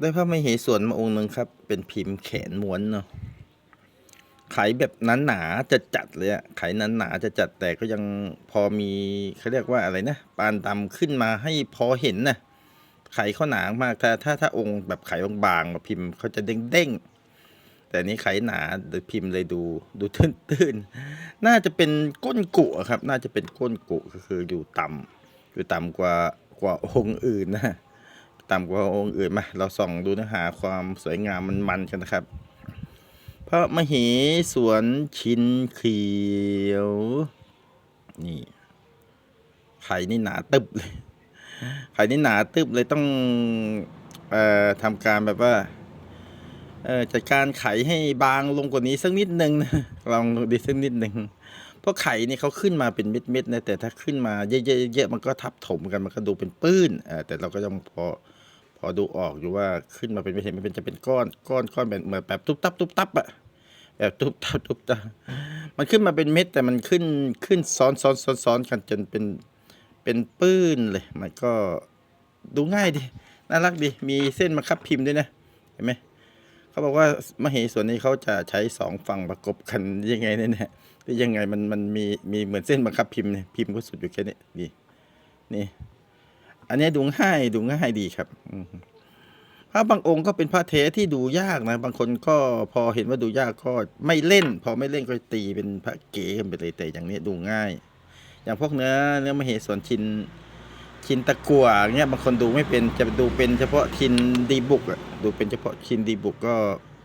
ได้พระมเหสวนมาองค์หนึ่งครับ เป็นพิมพ์แขนม้วนเนาะไขแบบนั้นหนาๆจะจัดเลยอะไขนั้นหนาๆจะจัดแต่ก็ยังพอมีเขาเรียกว่าอะไรนะปานดำขึ้นมาให้พอเห็นนะไขเขาหนามากถ้าถ้าถ้าองค์แบบไขบางๆแบบพิมพ์เขาจะเด้งๆแต่นี้ไขหนาเดี๋ยวพิมพ์เลยดูดูตื้นๆ น่าจะเป็นก้นกุครับ น่าจะเป็นก้นกุก็คืออยู่ต่ำอยู่ต่ำกว่ากว่าองค์อื่นนะ ต่ำกว่าองค์อื่นมาเราส่องดูเนื้อหาความสวยงามมันมันๆกันนะครับ พระมเหสวนชินเขียว นี่ไข่นี่หนาตึบเลยไข่นี่หนาตึบเลยต้องเอ่อทำการแบบว่าเอ่อจัดการไข่ให้บางลงกว่านี้สักนิดนึงนะลองดูดิสักนิดนึงเพราะไข่นี่เขาขึ้นมาเป็นเม็ดๆนะแต่ถ้าขึ้นมาเยอะๆๆมันก็ทับถมกันมันก็ดูเป็นปื้นเออแต่เราก็ยังพอพ อดูออกอยู่ว่าขึ้นมาเป็นไม่เห็นมันเป็นจะเป็นก้อนก้อนก้อนแบบเหมือนแบบตุ๊บตับตุ๊บตับอะแบบตุ๊บตับตุ๊บตับมันขึ้นมาเป็นเม็ดแต่มันขึ้นขึ้นซ้อนซ้อนซ้อนซ้อนกันจนเป็นเป็นปื้นเลย มันก็ดูง่ายดีน่ารักดีมีเส้นมาคับพิมพ์ด้วยนะเห็นไหมเขาบอกว่ามเหส่วนนี้เขาจะใช้สองฝั่งประกบกันยังไงเนี่ยนะหรือยังไงมันมันมีมีเหมือนเส้นบังคับพิมพ์เนี่ยพิมพ์ก็สุดอยู่แค่นี้นี่นี่ อันนี้ดูง่ายดูง่ายดีครับพระบางองค์ก็เป็นพระเทที่ดูยากนะ บางคนก็พอเห็นว่าดูยากก็ไม่เล่น พอไม่เล่นก็ตีเป็นพระเก๋กันไปเลยแต่อย่างนี้ดูง่าย อย่างพวกเนื้อเนื้อมเหสวนชินชินตะกัวเงี้ยบางคนดูไม่เป็นจะดูเป็นเฉพาะชินดีบุกอะดูเป็นเฉพาะชินดีบุกก็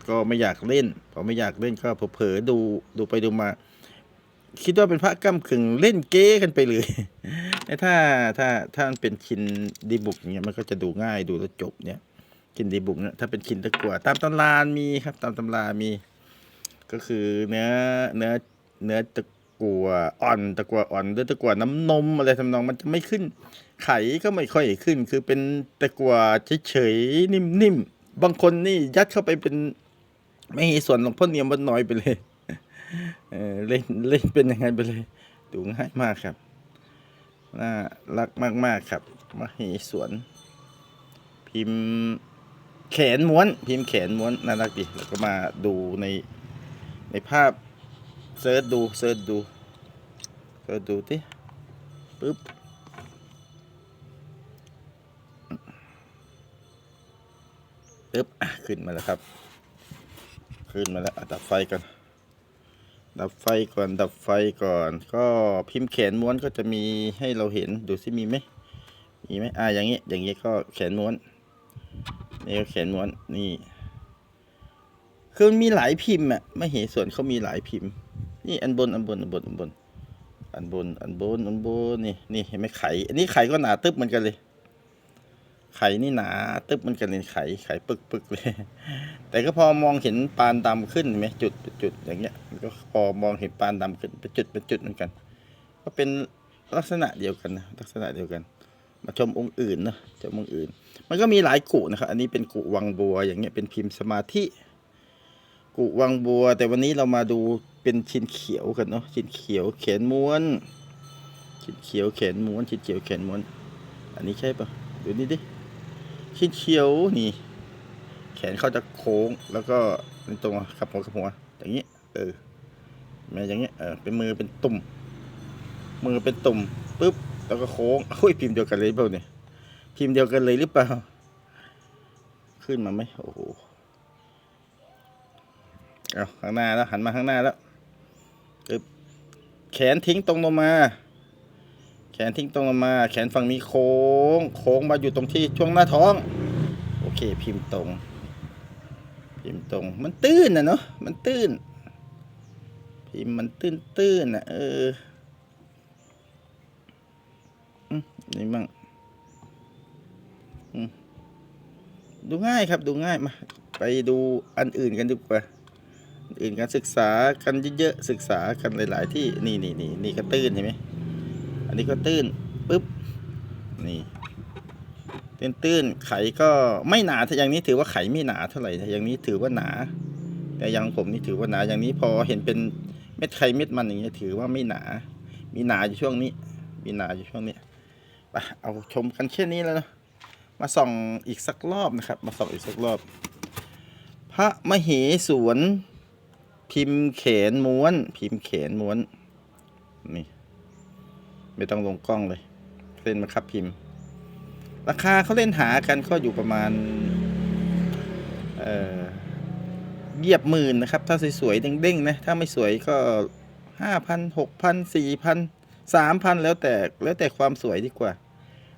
ก็ไม่อยากเล่นพอไม่อยากเล่นก็เผลอดูดูไปดูมา คิดว่าเป็นพระก้ากึ่งเล่นเก้กันไปเลย ถ้าถ้าถ้ามันเป็นชิ้นดีบุกเนี่ยมันก็จะดูง่ายดูแล้วจบเนี่ยชิ้นดีบุกเนี่ยถ้าเป็นชิ้นตะกั่วตามตำรามีครับ ตามตำรามี ก็คือเนื้อเนื้อเนื้อตะกั่วอ่อนตะกั่วอ่อนหรือตะกั่วน้ำนมอะไรทำนองมันจะไม่ขึ้น ไข่ก็ไม่ค่อยขึ้น คือเป็นตะกั่วเฉยๆนิ่มๆบางคนนี่ยัดเข้าไปเป็น ไม่มีส่วนหลงพ่อเนียมวัดน้อยไปเลยเออเล่นเล่นเป็นยังไงไปเลย ดูง่ายมากครับ น่ารักมาก ๆ ครับมเหสวน พิมพ์แขนม้วน พิมพ์แขนม้วนน่ารักดีแล้วก็มาดูในในภาพเซิร์ชดูเซิร์ชดูเซิร์ชดูที่ปึ๊บปึ๊บอะขึ้นมาแล้วครับ ขึ้นมาแล้วอะดับไฟก่อน ดับไฟก่อนดับไฟก่อน ก็พิมพ์แขนม้วนก็จะมีให้เราเห็นดูซิมีไหมมีไหมอ่าอย่างนี้อย่างนี้ก็แขนม้วนนี่ก็แขนม้วนนี่คือมันมีหลายพิมพ์อะไม่เห็นส่วนเขามีหลายพิมพ์ นี่อันบนอันบนอันบนอันบนอันบนอันบนอันบนนี่นี่เห็นไหมไข่อันนี้ไข่ก็หนาตึ๊บเหมือนกันเลย ไข่นี่หนา ตึ๊บมือนกันเลยไข่ไข่ปึกปึกเลย แต่ก็พอมองเห็นปานดำขึ้นเห็นไหมจุดจุดอย่างเงี้ยมันก็พอมองเห็นปานดำขึ้นเป็นจุดเป็นจุดเหมือนกัน ก็เป็นลักษณะเดียวกันนะลักษณะเดียวกัน มาชมองค์อื่นนะชมองค์อื่น มันก็มีหลายกุนะครับอันนี้เป็นกุวังบัว อย่างเงี้ยเป็นพิมพ์สมาธิกุวังบัว แต่วันนี้เรามาดูเป็นชิ้นเขียวกันเนาะชิ้นเขียวแขนม้วน ชิ้นเขียวแขนม้วนชิ้นเขียวแขนม้วน อันนี้ใช่ปะดูนี่ดิ ชิ้นเขียวนี่ แขนเขาจะโค้งแล้วก็เป็นตรงขับหัวขับหัวอย่างนี้ เออแม่อย่างเงี้ยเออเป็นมือเป็นตุ่ม มือเป็นตุ่มปุ๊บแล้วก็โค้งอุ้ยพิมพ์เดียวกันเลยเปล่าเนี่ยพิมพ์เดียวกันเลยหรือเปล่า ขึ้นมาไหมโอ้โหเอาข้างหน้าแล้วหันมาข้างหน้าแล้วปึ๊บแขนทิ้งตรงลงมา ขนทิ้งตรงลงมา แขนฝั่งนี้โค้ง โค้งมาอยู่ตรงที่ช่วงหน้าท้อง โอเค พิมพ์ตรง พิมพ์ตรง มันตื้นนะเนาะ มันตื้น พิมพ์มันตื้นตื้นนะเอออืมนี่มั่งอืมดูง่ายครับดูง่ายมา ไปดูอันอื่นกันดีกว่าอื่นการศึกษากันเยอะๆศึกษากันหลาย ๆ ที่นี่นี่นี่นี่ก็ตื้นเห็นไหม อันนี้ก็ตื้นปุ๊บนี่ตื้นๆไขก็ไม่หนาถ้าอย่างนี้ถือว่าไขไม่หนาเท่าไหร่แต่อย่างนี้ถือว่าหนา แต่อย่างผมนี่ถือว่าหนาอย่างนี้พอเห็นเป็นเม็ดไข่เม็ดมันอย่างเงี้ยถือว่าไม่หนา มีหนาอยู่ช่วงนี้ มีหนาอยู่ช่วงนี้ไปเอาชมกันแค่นี้แล้วนะมาส่องอีกสักรอบนะครับ มาส่องอีกสักรอบ พระมเหสวน พิมพ์เขนม้วน พิมพ์เขนม้วนนี่ ไม่ต้องลงกล้องเลย เล่นมาคับพิมพ์ ราคาเขาเล่นหากันก็อยู่ประมาณ เอ่อเหยียบหมื่นนะครับ ถ้าสวยๆเด้งๆนะ ถ้าไม่สวยก็ห้าพันหกพันสี่พันสามพันแล้วแต่แล้วแต่ความสวยดีกว่า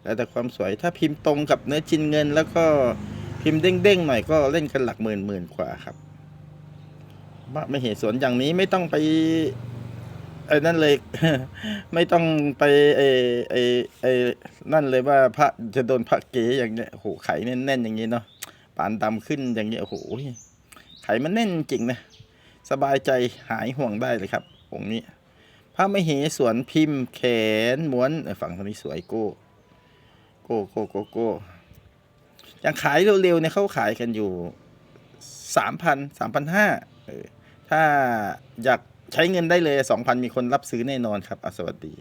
แล้วแต่ความสวยถ้าพิมพ์ตรงกับเนื้อชิ้นเงิน แล้วก็พิมพ์เด้งๆหน่อยก็เล่นกันหลักหมื่นหมื่นกว่าครับว่าไม่เห็นสวนอย่างนี้ไม่ต้องไป ไอ้นั่นเลย ไม่ต้องไปไอ้ไอ้ไอ้นั่นเลยว่าพระจะโดนพระเก๋อย่างเงี้ยโอ้โหไข่แน่นๆอย่างนี้เนาะปานดำขึ้นอย่างเงี้ยโอ้โหไข่มันแน่นจริงนะสบายใจหายห่วงได้เลยครับองค์นี้พระมเหสวนพิมพ์แขนม้วนฝั่งตรงนี้สวยโก้โก้โก้โก้โก้ยังขายเร็วๆเนี่ยเขาขายกันอยู่สามพันสามพันห้าถ้าอยาก ใช้เงินได้เลย 2,000 มีคนรับซื้อแน่นอนครับอสวัสดี